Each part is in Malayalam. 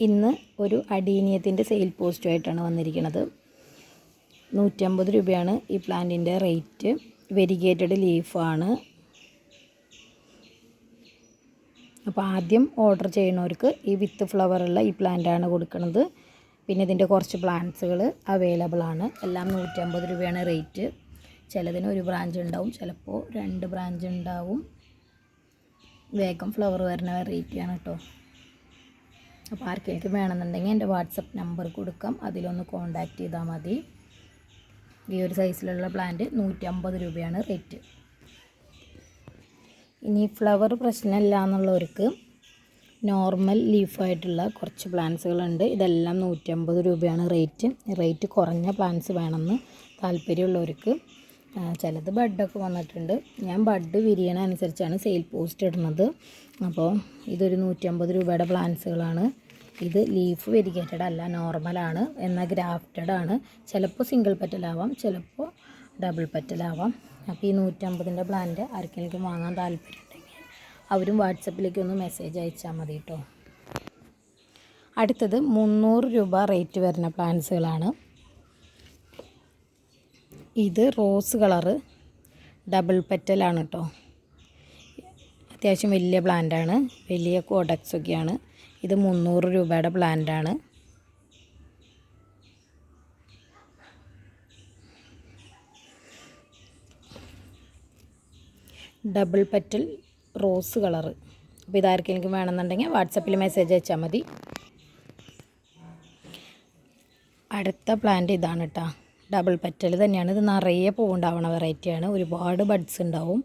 ഇന്ന് ഒരു അടീനിയത്തിന്റെ സെയിൽ പോസ്റ്റുമായിട്ടാണ് വന്നിരിക്കുന്നത്. നൂറ്റമ്പത് രൂപയാണ് ഈ പ്ലാന്റിന്റെ റേറ്റ്. വെരിഗേറ്റഡ് ലീഫാണ്. അപ്പോൾ ആദ്യം ഓർഡർ ചെയ്യുന്നവർക്ക് ഈ വിത്ത് ഫ്ലവറുള്ള ഈ പ്ലാന്റാണ് കൊടുക്കുന്നത്. പിന്നെ ഇതിന്റെ കുറച്ച് പ്ലാന്റ്സുകൾ അവൈലബിൾ ആണ്. എല്ലാം നൂറ്റമ്പത് രൂപയാണ് റേറ്റ്. ചിലതിന് ഒരു ബ്രാഞ്ച് ഉണ്ടാവും. ചിലപ്പോൾ രണ്ട് ബ്രാഞ്ച് ഉണ്ടാവും. വേഗം ഫ്ലവർ വരുന്ന വെറൈറ്റിയാണ് കേട്ടോ. അപ്പോൾ ആർക്കെങ്കിലും വേണമെന്നുണ്ടെങ്കിൽ എന്റെ വാട്സപ്പ് നമ്പർ കൊടുക്കാം. അതിലൊന്ന് കോൺടാക്റ്റ് ചെയ്താൽ മതി. ഈ ഒരു സൈസിലുള്ള പ്ലാന്റ് നൂറ്റമ്പത് രൂപയാണ് റേറ്റ്. ഇനി ഫ്ലവർ പ്രശ്നമില്ല എന്നുള്ളവർക്ക് നോർമൽ ലീഫായിട്ടുള്ള കുറച്ച് പ്ലാന്റ്സുകളുണ്ട്. ഇതെല്ലാം നൂറ്റമ്പത് രൂപയാണ് റേറ്റ്. റേറ്റ് കുറഞ്ഞ പ്ലാന്റ്സ് വേണമെന്ന് താല്പര്യമുള്ളവർക്ക് ചിലത് ബഡൊക്കെ വന്നിട്ടുണ്ട്. ഞാൻ ബഡ് വിരിയണ അനുസരിച്ചാണ് സെയിൽ പോസ്റ്റ് ഇടുന്നത്. അപ്പോൾ ഇതൊരു നൂറ്റമ്പത് രൂപയുടെ പ്ലാന്റ്സുകളാണ്. ഇത് ലീഫ് വെരിഗേറ്റഡ് അല്ല നോർമലാണ് എന്നാൽ ഗ്രാഫ്റ്റഡ് ആണ്. ചിലപ്പോൾ സിംഗിൾ പെറ്റലാവാം ചിലപ്പോൾ ഡബിൾ പെറ്റലാവാം അപ്പോൾ ഈ നൂറ്റമ്പതിന്റെ പ്ലാന്റ് ആർക്കെങ്കിലും വാങ്ങാൻ താല്പര്യമുണ്ടെങ്കിൽ അവരും വാട്സപ്പിലേക്ക് ഒന്ന് മെസ്സേജ് അയച്ചാൽ മതി കേട്ടോ അടുത്തത് മുന്നൂറ് രൂപ റേറ്റ് വരുന്ന പ്ലാന്റ്സുകളാണ് ഇത് റോസ് കളറ് ഡബിൾ പെറ്റലാണ് കേട്ടോ അത്യാവശ്യം വലിയ പ്ലാന്റാണ് വലിയ കോഡക്സ് ഒക്കെയാണ്. ഇത് മുന്നൂറ് രൂപയുടെ പ്ലാന്റാണ് ഡബിൾ പെറ്റൽ റോസ് കളർ അപ്പോൾ ഇതാർക്കെങ്കിലും വേണമെന്നുണ്ടെങ്കിൽ വാട്സപ്പിൽ മെസ്സേജ് അയച്ചാൽ മതി. അടുത്ത പ്ലാന്റ് ഇതാണ് കേട്ടോ ഡബിൾ പെറ്റൽ തന്നെയാണ്. ഇത് നിറയെ പൂവുണ്ടാവണ വെറൈറ്റിയാണ് ഒരുപാട് ബഡ്സ് ഉണ്ടാവും.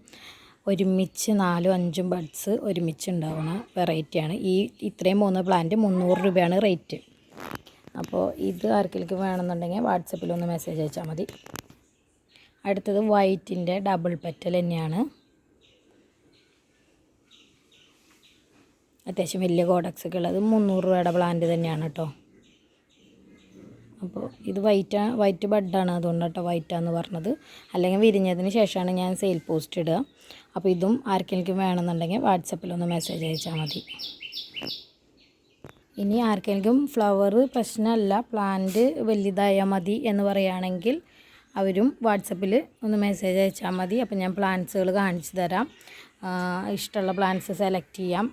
ഒരുമിച്ച് നാലും അഞ്ചും ബഡ്സ് ഒരുമിച്ച് ഉണ്ടാവുന്ന വെറൈറ്റിയാണ്. ഈ ഇത്രയും മൂന്ന് പ്ലാന്റ് മുന്നൂറ് രൂപയാണ് റേറ്റ്. അപ്പോൾ ഇത് ആർക്കെങ്കിലും വേണമെന്നുണ്ടെങ്കിൽ വാട്സപ്പിൽ ഒന്ന് മെസ്സേജ് അയച്ചാൽ മതി. അടുത്തത് വൈറ്റിന്റെ ഡബിൾ പെറ്റൽ തന്നെയാണ്. അത്യാവശ്യം വലിയ കോഡക്സ് ഒക്കെ ഉള്ളത് മുന്നൂറ് രൂപയുടെ പ്ലാന്റ് തന്നെയാണ് കേട്ടോ. അപ്പോൾ ഇത് വൈറ്റ് വൈറ്റ് ബഡാണ് അതുകൊണ്ട് കേട്ടോ വൈറ്റാന്ന് പറഞ്ഞത്. അല്ലെങ്കിൽ വിരിഞ്ഞതിന് ശേഷമാണ് ഞാൻ സെയിൽ പോസ്റ്റ് ഇടുക. അപ്പോൾ ഇതും ആർക്കെങ്കിലും വേണമെന്നുണ്ടെങ്കിൽ വാട്സപ്പിൽ ഒന്ന് മെസ്സേജ് അയച്ചാൽ മതി. ഇനി ആർക്കെങ്കിലും ഫ്ലവർ പ്രശ്നമല്ല പ്ലാന്റ് വലുതായാൽ മതി എന്ന് പറയുകയാണെങ്കിൽ അവരും വാട്സപ്പിൽ ഒന്ന് മെസ്സേജ് അയച്ചാൽ മതി. അപ്പോൾ ഞാൻ പ്ലാന്റ്സുകൾ കാണിച്ചു തരാം. ഇഷ്ടമുള്ള പ്ലാന്റ്സ് സെലക്ട് ചെയ്യാം.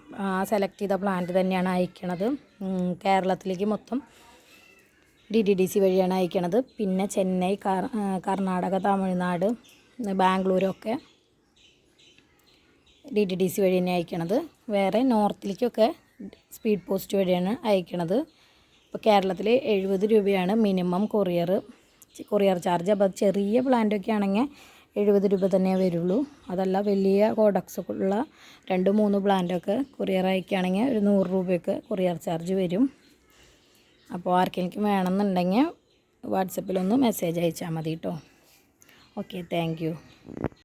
സെലക്ട് ചെയ്ത പ്ലാന്റ് തന്നെയാണ് അയക്കണത്. കേരളത്തിലേക്ക് മൊത്തം ഡി ഡി ഡി സി വഴിയാണ് അയക്കണത്. പിന്നെ ചെന്നൈ കർണാടക തമിഴ്നാട് ബാംഗ്ലൂരൊക്കെ ഡി ടി ഡി സി വഴി തന്നെ അയക്കണത്. വേറെ നോർത്തിലേക്കൊക്കെ സ്പീഡ് പോസ്റ്റ് വഴിയാണ് അയക്കണത്. ഇപ്പോൾ കേരളത്തിൽ എഴുപത് രൂപയാണ് മിനിമം കൊറിയർ. Courier charge. അപ്പോൾ ചെറിയ പ്ലാന്റൊക്കെ ആണെങ്കിൽ എഴുപത് രൂപ തന്നെ വരുള്ളൂ. അതല്ല വലിയ കോഡക്സ് ഉള്ള രണ്ട് മൂന്ന് പ്ലാന്റൊക്കെ കൊറിയർ അയക്കുകയാണെങ്കിൽ ഒരു നൂറ് രൂപയൊക്കെ കൊറിയർ ചാർജ് വരും. അപ്പോൾ ആർക്കെങ്കിലും വേണമെന്നുണ്ടെങ്കിൽ വാട്സപ്പിലൊന്ന് മെസ്സേജ് അയച്ചാൽ മതി കേട്ടോ ഓക്കെ താങ്ക്